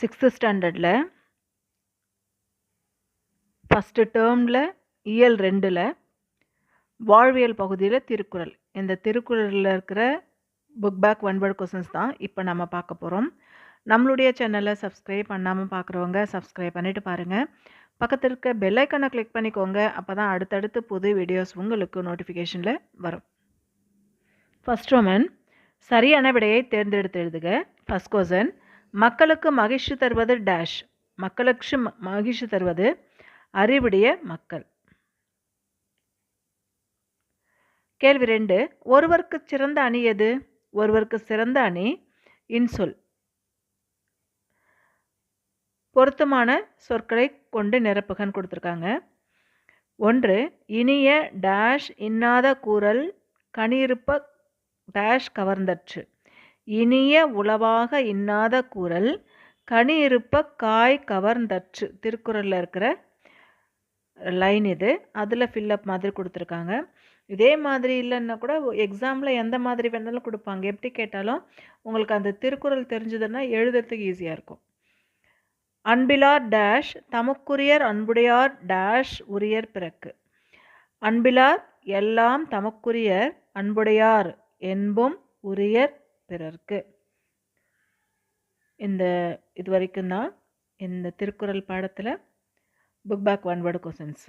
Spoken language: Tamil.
சிக்ஸ்த்து ஸ்டாண்டர்டில் ஃபஸ்ட்டு டேர்மில் இயல் ரெண்டில் வாழ்வியல் பகுதியில் திருக்குறள். இந்த திருக்குறளில் இருக்கிற book back one word questions தான் இப்போ நம்ம பார்க்க போகிறோம் நம்மளுடைய சேனலை சப்ஸ்கிரைப் பண்ணாமல் பார்க்குறவங்க சப்ஸ்கிரைப் பண்ணிவிட்டு பாருங்கள் பக்கத்தில் இருக்க பெல்லைக்கனை கிளிக் பண்ணிக்கோங்க. அப்போ தான் அடுத்தடுத்து புது வீடியோஸ் உங்களுக்கு நோட்டிஃபிகேஷனில் வரும். ஃபஸ்ட் ரோமன் சரியான விடையை தேர்ந்தெடுத்து எழுதுக. ஃபஸ்ட் கொஸ்டின் மக்களுக்கு மகிழ்ச்சி தருவது டேஷ் மக்களுக்கு ம- மகிழ்ச்சி தருவது அறிவுடைய மக்கள். கேள்வி ரெண்டு ஒருவருக்கு சிறந்த அணி எது? ஒருவருக்கு சிறந்த அணி இன்சொல். பொருத்தமான சொற்களை கொண்டு நிரப்புகன்னு கொடுத்துருக்காங்க. ஒன்று இனிய டேஷ் இன்னாத கூறல் கனியிருப்ப டேஷ் கவர்ந்தற்று. இனிய உளவாக இன்னாத கூறல் கனியிருப்ப காய் கவர்ந்தற்று. திருக்குறளில் இருக்கிற லைன் இது. அதில் ஃபில்லப் மாதிரி கொடுத்துருக்காங்க. இதே மாதிரி இல்லைன்னா கூட எக்ஸாமில் எந்த மாதிரி வேணாலும் கொடுப்பாங்க. எப்படி கேட்டாலும் உங்களுக்கு அந்த திருக்குறள் தெரிஞ்சதுன்னா எழுதுறதுக்கு ஈஸியாக இருக்கும். அன்பிலார் டேஷ் தமக்குரியர் அன்புடையார் டேஷ் உரியர் பிறக்கு. அன்பிலார் எல்லாம் தமக்குரியர் அன்புடையார் என்பும் உரியர் பிறர்க்கு. இந்த இது வரைக்கும் தான் இந்த திருக்குறள் பாடத்தில் book back one word questions